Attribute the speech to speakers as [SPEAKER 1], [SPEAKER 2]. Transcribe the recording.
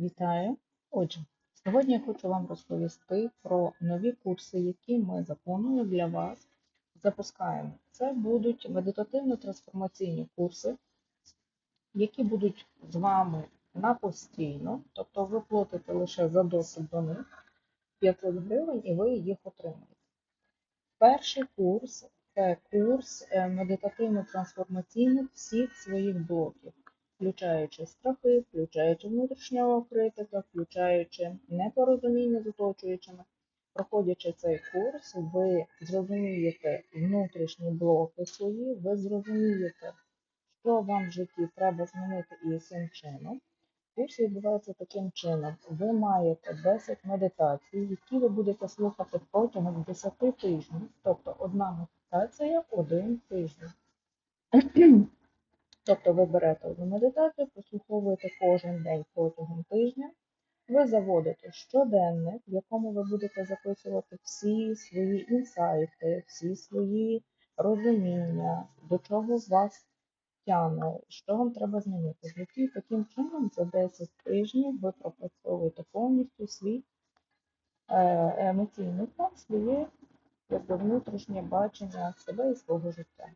[SPEAKER 1] Вітаю! Отже, сьогодні я хочу вам розповісти про нові курси, які ми законою для вас запускаємо. Це будуть медитативно-трансформаційні курси, які будуть з вами на постійно, тобто ви платите лише за доступ до них 500 гривень і ви їх отримаєте. Перший курс це курс е, медитативно-трансформаційних всіх своїх блоків включаючи страхи, включаючи внутрішнього критика, включаючи непорозуміння з оточуючими. Проходячи цей курс, ви зрозумієте внутрішні блоки свої, ви зрозумієте, що вам в житті треба змінити і яким чином. Курс відбувається таким чином. Ви маєте 10 медитацій, які ви будете слухати протягом 10 тижнів, тобто одна медитація один тиждень. Тобто ви берете одну медитацію, прослуховуєте кожен день протягом тижня, ви заводите щоденник, в якому ви будете записувати всі свої інсайти, всі свої розуміння, до чого вас тягне, що вам треба змінити. В таким чином за 10 тижнів ви пропрацьовуєте повністю свій е, емоційний план, своє внутрішнє бачення себе і свого життя.